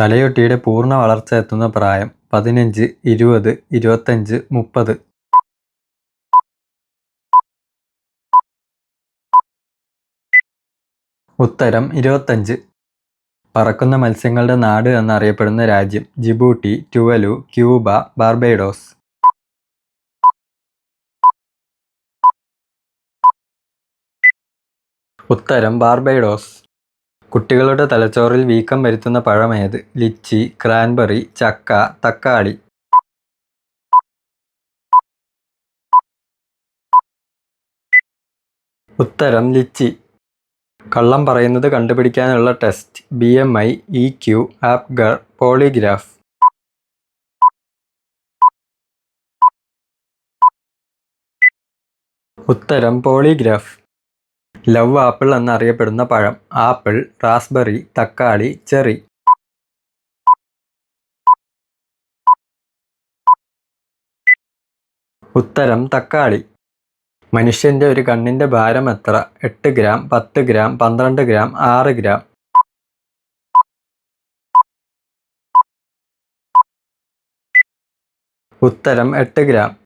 തലയോട്ടിയുടെ പൂർണ വളർച്ച എത്തുന്ന പ്രായം പതിനഞ്ച് ഇരുപത് ഇരുപത്തഞ്ച് മുപ്പത്. ഉത്തരം ഇരുപത്തഞ്ച്. പറക്കുന്ന മത്സ്യങ്ങളുടെ നാട് എന്നറിയപ്പെടുന്ന രാജ്യം ജിബൂട്ടി ടുവലു ക്യൂബ ബാർബേഡോസ്. ഉത്തരം ബാർബേഡോസ്. കുട്ടികളുടെ തലച്ചോറിൽ വീക്കം വരുത്തുന്ന പഴമേത്? ലിച്ചി ക്രാൻബെറി ചക്ക തക്കാളി. ഉത്തരം ലിച്ചി. കള്ളം പറയുന്നത് കണ്ടുപിടിക്കാനുള്ള test. B M I E Q Apgar polygraph. ഉത്തരം പോളിഗ്രാഫ്. ലവ് ആപ്പിൾ എന്നറിയപ്പെടുന്ന പഴം ആപ്പിൾ റാസ്ബെറി തക്കാളി ചെറി. ഉത്തരം തക്കാളി. മനുഷ്യന്റെ ഒരു കണ്ണിന്റെ ഭാരം എത്ര? എട്ട് ഗ്രാം പത്ത് ഗ്രാം പന്ത്രണ്ട് ഗ്രാം ആറ് ഗ്രാം. ഉത്തരം എട്ട് ഗ്രാം.